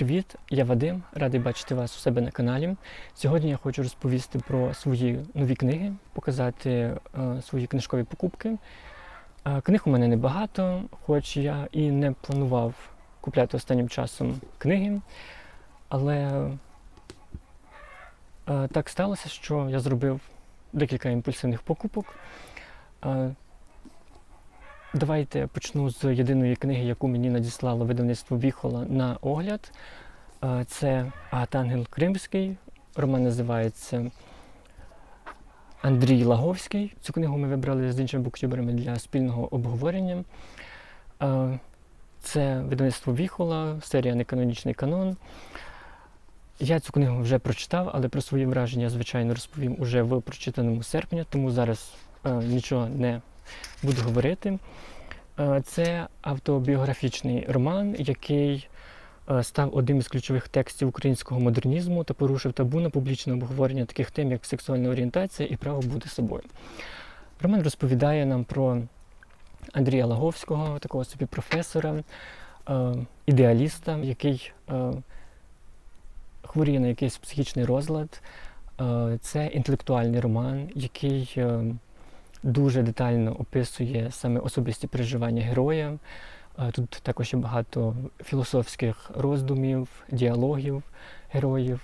привіт! Я Вадим, радий бачити вас у себе на каналі. Сьогодні я хочу розповісти про свої нові книги, показати е, свої книжкові покупки. Е, книг у мене небагато, хоч я і не планував купляти останнім часом книги, але е, так сталося, що я зробив декілька імпульсивних покупок. Е, Давайте почну з єдиної книги, яку мені надіслало видавництво Віхола на огляд. Е, Це Агатангел Кримський. Роман називається Андрій Лаговський. Цю книгу ми вибрали з іншими буктюберами для спільного обговорення. Е, Це видавництво Віхола, серія Неканонічний канон. Я цю книгу вже прочитав, але про свої враження, звичайно, розповім уже в прочитаному серпні, тому зараз е, нічого не буду говорити. Е, Це автобіографічний роман, який е, став одним із ключових текстів українського модернізму та порушив табу на публічне обговорення таких тем, як сексуальна орієнтація і право бути собою. Роман розповідає нам про Андрія Лаговського, такого собі професора, е, ідеаліста, який хворіє на якийсь психічний розлад. Це інтелектуальний роман, який дуже детально описує саме особисті переживання героя. Е, Тут також є багато філософських роздумів, діалогів героїв.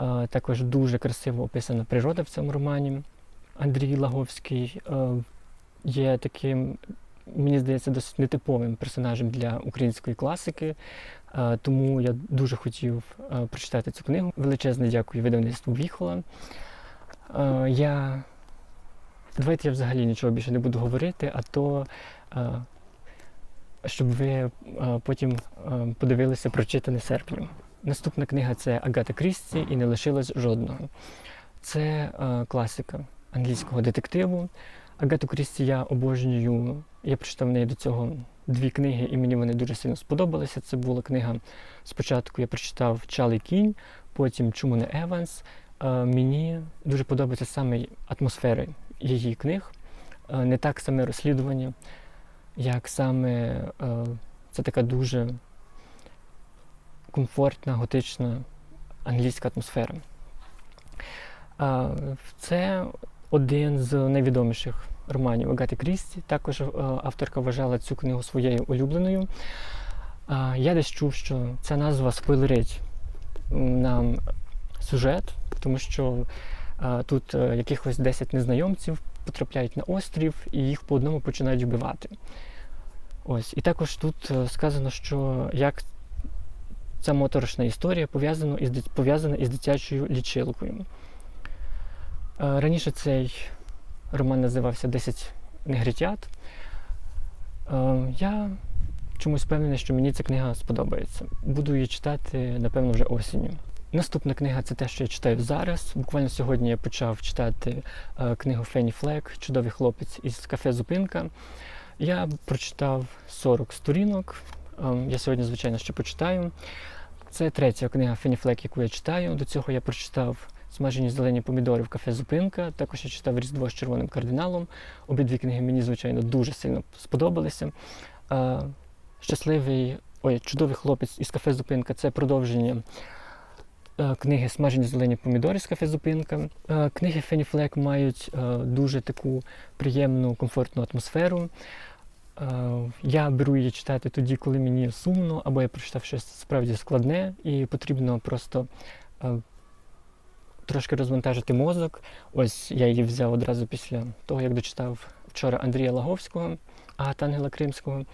Е, Також дуже красиво описана природа в цьому романі. Андрій Лаговський е, є таким, мені здається, досить нетиповим персонажем для української класики. Тому я дуже хотів прочитати цю книгу. Величезне дякую видавництву Віхола. Я Давайте я взагалі нічого більше не буду говорити, а то е, щоб ви е, потім е, подивилися прочитане серпнем. Наступна книга це Агата Крісті і не лишилось жодного. Це класика англійського детективу. Агату Крісті я обожнюю. Я прочитав в неї до цього дві книги, і мені вони дуже сильно сподобалися. Це була книга. Спочатку я прочитав Чалий кінь, потім Чому не Еванс. Мені дуже подобається саме атмосфера її книг, Е, не так саме розслідування, як саме е, це така дуже комфортна, готична англійська атмосфера. Це один з найвідоміших романів Агати Крісті. Також е, авторка вважала цю книгу своєю улюбленою. Я десь чув, що ця назва спойлерить нам сюжет, тому що тут е, якихось 10 незнайомців потрапляють на острів і їх по одному починають вбивати. Ось. І також тут е, сказано, що як ця моторошна історія пов'язана із, пов'язана із дитячою лічилкою. Е, Раніше цей роман називався «10 негритят. Я чомусь впевнений, що мені ця книга сподобається. Буду її читати, напевно, вже осінню. Наступна книга це те, що я читаю зараз. Буквально сьогодні я почав читати е, книгу Фенні Флек Чудовий хлопець із кафе Зупинка. Я прочитав 40 сторінок. Ем, Я сьогодні, звичайно, ще почитаю. Це третя книга Фенні Флек, яку я читаю. До цього я прочитав Смажені зелені помідори в кафе Зупинка. Також я читав Різдво з червоним кардиналом. Обидві книги мені, звичайно, дуже сильно сподобалися. Е, Щасливий, ой, чудовий хлопець із кафе Зупинка це продовження е, книги Смажені зелені помідори з кафе Зупинка. Е, Книги Фенні Флек мають е, дуже таку приємну, комфортну атмосферу. Е, Я беру її читати тоді, коли мені сумно, або я прочитав щось справді складне, і потрібно просто е, трошки розвантажити мозок. Ось я її взяв одразу після того, як дочитав вчора Андрія Лаговського, Агатангела Кримського.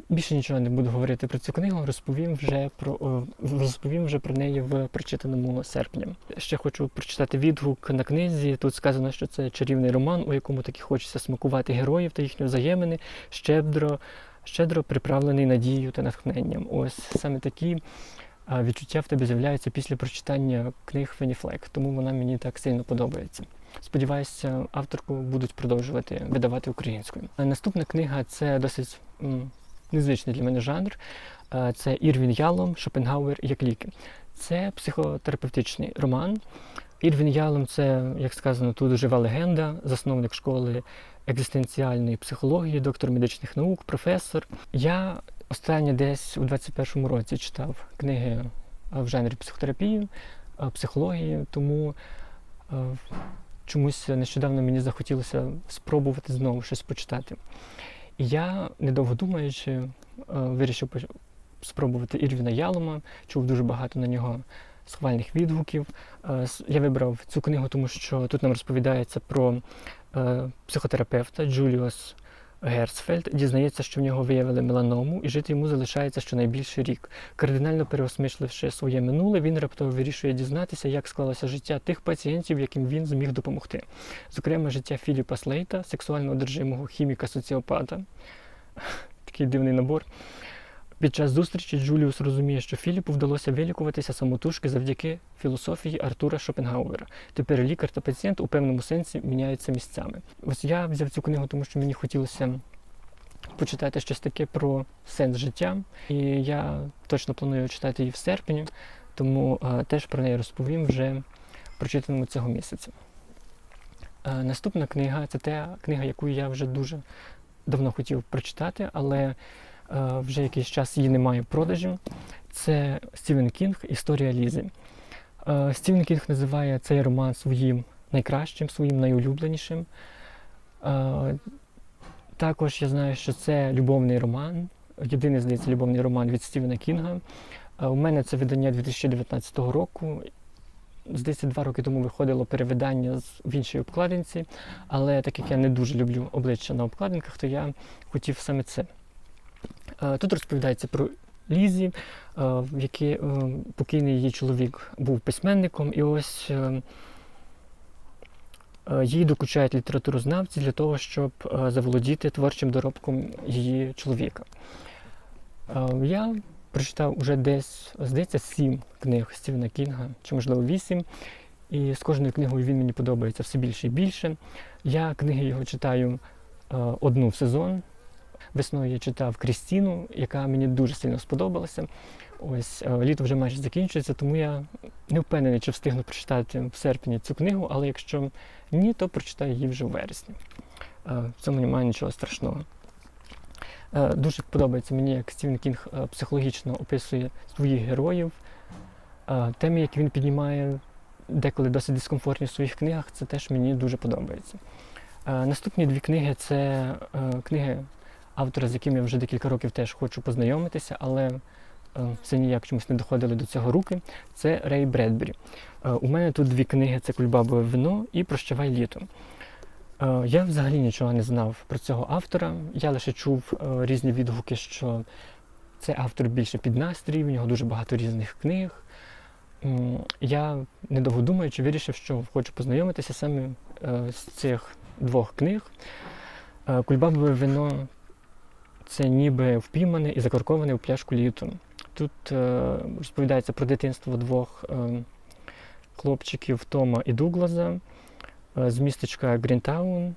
Е, Більше нічого не буду говорити про цю книгу, розповім вже про розповім вже про неї в прочитаному серпні. Ще хочу прочитати відгук на книзі. Тут сказано, що це чарівний роман, у якому таки хочеться смакувати героїв та їхні взаємини, щедро, щедро приправлений надією та натхненням. Ось саме такі а, відчуття в тебе з'являються після прочитання книг Фенні Флек, тому вона мені так сильно подобається. Сподіваюся, авторку будуть продовжувати видавати українською. Наступна книга це досить незвичний для мене жанр. Е, Це Ірвін Ялом, Шопенгауер як ліки. Це психотерапевтичний роман. Ірвін Ялом це, як сказано, тут жива легенда, засновник школи екзистенціальної психології, доктор медичних наук, професор. Я Останнє десь у 21-му році читав книги е, в жанрі психотерапії, е, психології, тому чомусь нещодавно мені захотілося спробувати знову щось почитати. Я, недовго думаючи, е, вирішив спробувати Ірвіна Ялома, чув дуже багато на нього схвальних відгуків. Е, Я вибрав цю книгу, тому що тут нам розповідається про е, психотерапевта Джуліус Герцфельд. Дізнається, що в нього виявили меланому, і жити йому залишається щонайбільше рік. Кардинально переосмисливши своє минуле, він раптово вирішує дізнатися, як склалося життя тих пацієнтів, яким він зміг допомогти. Зокрема, життя Філіпа Слейта, сексуально одержимого хіміка-соціопата. Такий дивний набор. Під час зустрічі Джуліус розуміє, що Філіпу вдалося вилікуватися самотужки завдяки філософії Артура Шопенгауера. Тепер лікар та пацієнт у певному сенсі міняються місцями. Ось я взяв цю книгу, тому що мені хотілося почитати щось таке про сенс життя. І я точно планую читати її в серпні, тому е, теж про неї розповім вже прочитаному цього місяця. Е, наступна книга це та книга, яку я вже дуже давно хотів прочитати, але вже якийсь час її немає в продажі. Це Стівен Кінг Історія Лізи. Е, Стівен Кінг називає цей роман своїм найкращим, своїм найулюбленішим. Е, Також я знаю, що це любовний роман. Єдиний, здається, любовний роман від Стівена Кінга. Е, У мене це видання 2019 року. Здається, два роки тому виходило перевидання в іншій обкладинці, але так як я не дуже люблю обличчя на обкладинках, то я хотів саме це. Е, Тут розповідається про Лізі, е, в якій е, покійний її чоловік був письменником, і ось їй докучають літературознавці для того, щоб заволодіти творчим доробком її чоловіка. Я прочитав уже десь, здається, сім книг Стівена Кінга, чи можливо вісім. І з кожною книгою він мені подобається все більше і більше. Я книги його читаю одну в сезон. Весною я читав Крістіну, яка мені дуже сильно сподобалася. Ось е, літо вже майже закінчується, тому я не впевнений, чи встигну прочитати в серпні цю книгу, але якщо ні, то прочитаю її вже в вересні. Е, В цьому немає нічого страшного. Е, Дуже подобається мені, як Стівен Кінг психологічно описує своїх героїв. Теми, які він піднімає деколи досить дискомфортні в своїх книгах, це теж мені дуже подобається. Наступні дві книги це книги автора, з яким я вже декілька років теж хочу познайомитися, але е, все ніяк чомусь не доходили до цього руки. Це Рей Бредбері. Е, У мене тут дві книги: це Кульбабове вино і Прощавай літо. Е, Я взагалі нічого не знав про цього автора. Я лише чув різні відгуки, що цей автор більше під настрій, в нього дуже багато різних книг. Я, недовго думаючи, вирішив, що хочу познайомитися саме з цих двох книг. Кульбабове вино це ніби впіймане і закорковане в пляшку літо. Тут е, розповідається про дитинство двох е, хлопчиків Тома і Дуглаза е, з містечка Грінтаун.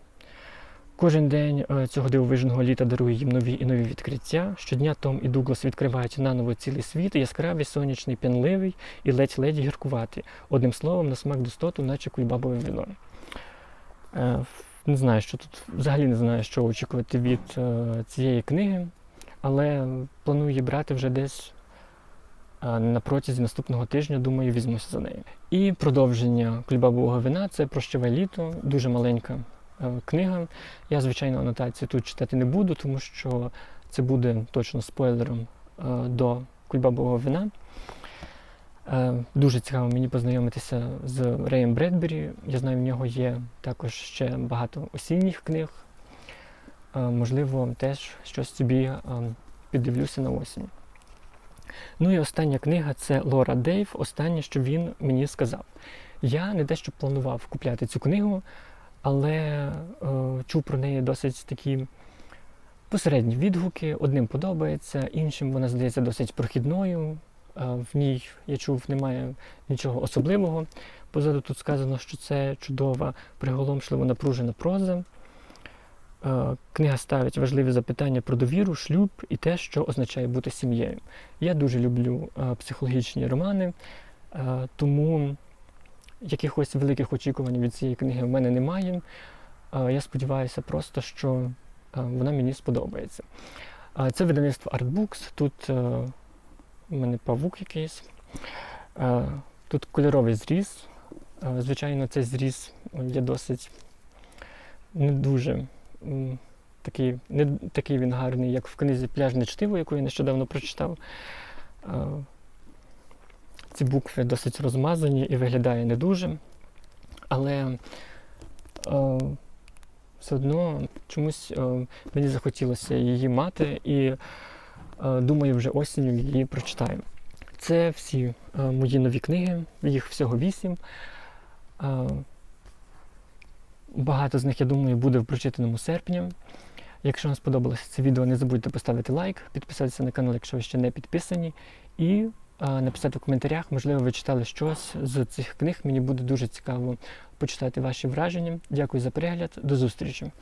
Кожен день е, цього дивовижного літа дарує їм нові і нові відкриття. Щодня Том і Дуглас відкривають наново цілий світ, яскравий, сонячний, п'янливий і ледь-ледь гіркуватий. Одним словом, на смак достоту, наче кульбабове вино. Е, Не знаю, що тут взагалі не знаю, що очікувати від е, цієї книги, але планую її брати вже десь е, на протязі наступного тижня, думаю, візьмуся за неї. І продовження кульбабового вина це Прощавай літо, дуже маленька е, книга. Я, звичайно, анотації тут читати не буду, тому що це буде точно спойлером е, до кульбабового вина. Е, Дуже цікаво мені познайомитися з Реєм Бредбері. Я знаю, в нього є також ще багато осінніх книг. Е, Можливо, теж щось собі е, піддивлюся на осінь. Ну і остання книга це Лора Дейв. Останнє, що він мені сказав. Я не дещо планував купляти цю книгу, але чув про неї досить такі посередні відгуки. Одним подобається, іншим вона здається досить прохідною. В ній я чув, немає нічого особливого. Позаду тут сказано, що це чудова, приголомшливо напружена проза. Книга ставить важливі запитання про довіру, шлюб і те, що означає бути сім'єю. Я дуже люблю психологічні романи, тому якихось великих очікувань від цієї книги в мене немає. Я сподіваюся просто, що вона мені сподобається. Це видавництво Artbooks. Тут у мене павук якийсь. Е, Тут кольоровий зріз. Е, Звичайно, цей зріз є досить не дуже такий, не такий він гарний, як в книзі Пляжне чтиво, яку я нещодавно прочитав. Е, Ці букви досить розмазані і виглядає не дуже. Але е, все одно чомусь е, мені захотілося її мати, і думаю, вже осінню її прочитаю. Це всі е, мої нові книги, їх всього вісім. Е, Багато з них, я думаю, буде в прочитаному серпні. Якщо вам сподобалося це відео, не забудьте поставити лайк, підписатися на канал, якщо ви ще не підписані, і е, написати в коментарях, можливо, ви читали щось з цих книг. Мені буде дуже цікаво почитати ваші враження. Дякую за перегляд. До зустрічі!